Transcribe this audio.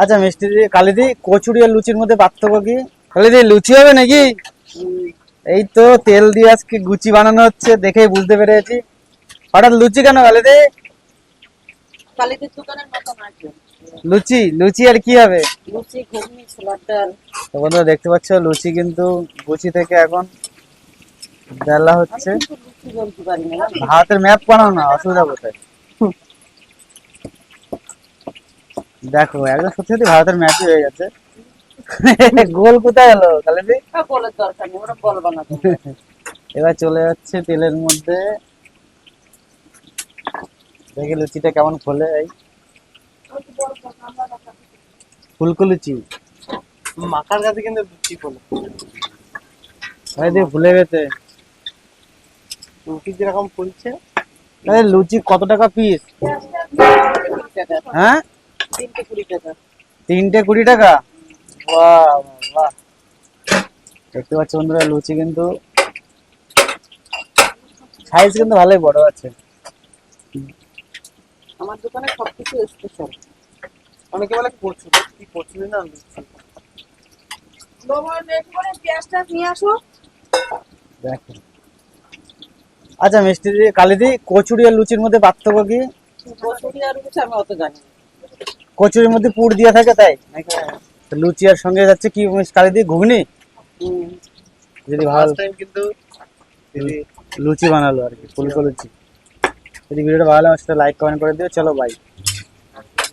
আচ্ছা মিষ্টি দি কালিদি কচুরি আর লুচির মধ্যে পার্থক্য কি? কালিদি লুচি হবে নাকি? এই তো তেল দিয়ে আজকে গুচি বানানো হচ্ছে দেখেই বুঝতে পেরেছি। হঠাৎ লুচি কেন কালিদি কালীদের দোকানের লুচি লুচি আর কি হবে? লুচি ঘুগনি ছোলার ডাল। তো বন্ধুরা দেখতে পাচ্ছ লুচি কিন্তু গুচি থেকে এখন বেলা হচ্ছে? ভারতের ম্যাপ বানাও না অসুবিধা কোথায়? দেখো একদম সত্যি সত্যি ভারতের ম্যাপই হয়ে গেছে। গোল কোথায় হলো কালিদি তা দরকার নেই ওরা বল বানাবো এবার চলে যাচ্ছে তেলের মধ্যে। দেখি লুচিটা কেমন খোলে এই। ফুলকো লুচি। মাখার কাছে কিন্তু লুচি কোনো ভাই দিয়ে ভুলে গেছে। লুচি যেরকম ফুলছে। লুচি কত টাকা পিস হ্যাঁ? তিনটে কুড়ি টাকা। তিনটে কুড়ি টাকা? বাহ বাহ। দেখতে পাচ্ছ বন্ধুরা লুচি কিন্তু সাইজ কিন্তু ভালোই বড় আছে। আমার দোকানে সবকিছু স্পেশাল অনেকে বলে পড়ছো কি পড়ছো না লুচি? পেঁয়াজটা নিয়ে আসো। দেখো। আচ্ছা মিষ্টি দি কালিদি কচুরি আর লুচির মধ্যে পার্থক্য কি? কচুরি আর লুচি আমি অত জানি না। কচুরির মধ্যে পুর দিয়ে থাকে তাই? নাকি? লুচি আর সঙ্গে যাচ্ছে কি কালি দিয়ে ঘুগনি? যদি ভালো কিন্তু লুচি বানালো আর কি ফুলকো লুচি। যদি ভিডিওটা ভালো লাগে সেটা লাইক কমেন্ট করে দিও। চলো বাই